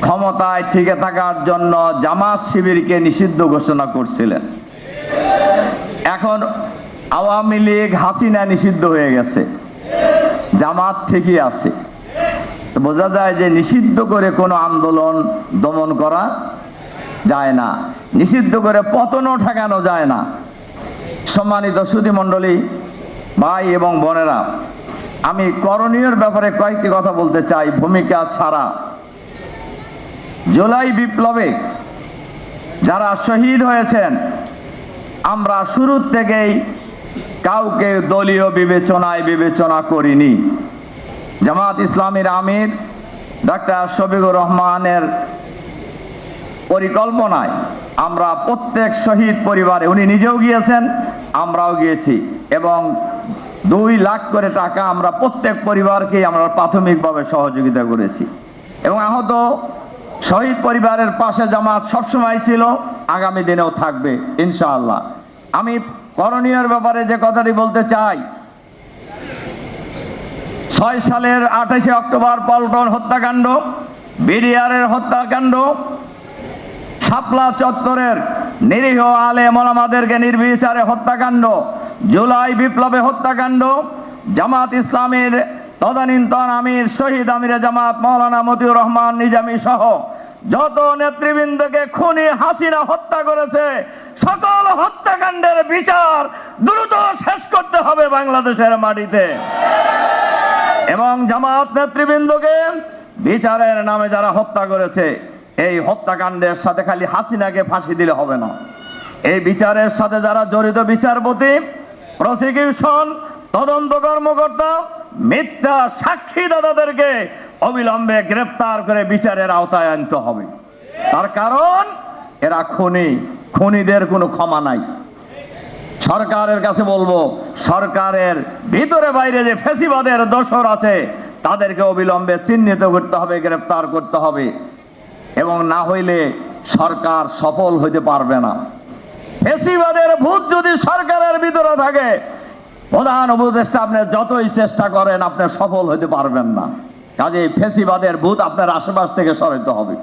ক্ষমতায় টিকে থাকার জন্য জামাত শিবিরকে নিষিদ্ধ ঘোষণা করছিলেন। এখন আওয়ামী লীগ হাসিনা নিষিদ্ধ হয়ে গেছে। জামাত ঠিকই আছে। বোঝা যায় যে নিষিদ্ধ করে কোনো আন্দোলন দমন করা যায় না। নিষিদ্ধ করে পতনও ঠেকানো যায় না। সম্মানিত সুধী মণ্ডলী, ভাই এবং বোনেরা, আমি করণীয়র ব্যাপারে কয়েকটি কথা বলতে চাই ভূমিকা ছাড়া। জুলাই বিপ্লবে যারা শহীদ হয়েছেন, আমরা শুরুর থেকেই কাউকে দলীয় বিবেচনায় বিবেচনা করিনি। জামাত ইসলামীর আমির ডাক্তার শফিকুর রহমানের পরিকল্পনায় আমরা প্রত্যেক শহীদ পরিবারে, উনি নিজেও গিয়েছেন, আমরাও গিয়েছি এবং দুই লাখ করে টাকা আমরা প্রত্যেক পরিবারকেই আমরা প্রাথমিকভাবে সহযোগিতা করেছি এবং আহত শহীদ পরিবারের পাশে জামাত সবসময় ছিল, আগামী দিনেও থাকবে, ইনশাআল্লাহ। আমি করণীয়ের ব্যাপারে যে কথাটি বলতে চাই, ছয় সালের আঠাশে অক্টোবর পল্টন হত্যাকাণ্ড, বিডিআরের হত্যাকাণ্ড, শাপলা চত্বরের নিরীহ আলে মোলামাদেরকে নির্বিচারে হত্যাকাণ্ড, জুলাই বিপ্লবে হত্যাকাণ্ড, জামাত ইসলামের তদানীন্তন আমির, শহীদ আমিরে জামাত, মৌলানা মতিউর রহমান, নিজামী সহ যত নেতৃবৃন্দকে খুনি হাসিনা হত্যা করেছে, সকল হত্যাকাণ্ডের বিচার দ্রুত শেষ করতে হবে বাংলাদেশের মাটিতে। এবং জামাত নেতৃবৃন্দকে বিচারের নামে যারা হত্যা করেছে, এই হত্যাকাণ্ডের সাথে খালি হাসিনাকে ফাঁসি দিলে হবে না। এই বিচারের সাথে যারা জড়িত বিচারপতি প্রসিকিউশন তদন্ত কর্মকর্তা মিথ্যা সাক্ষী দাদাদেরকে অবিলম্বে গ্রেপ্তার করে বিচারের আওতায় আনতে হবে। তার কারণ, এরা খুনি। খুনিদের কোনো ক্ষমা নাই। সরকারের কাছে বলব, সরকারের ভিতরে বাইরে যে ফেসিবাদের দোষর আছে, তাদেরকে অবিলম্বে চিহ্নিত করতে হবে, গ্রেপ্তার করতে হবে। এবং না হইলে সরকার সফল হইতে পারবে না। ফেসিবাদের ভূত যদি সরকারের ভিতরে থাকে প্রধান উপদেষ্টা আপনি যতই চেষ্টা করেন, আপনি সফল হতে পারবেন না। কাজে ফেসিবাদের ভূত আপনার আশেপাশ থেকে সরাইতে হবে।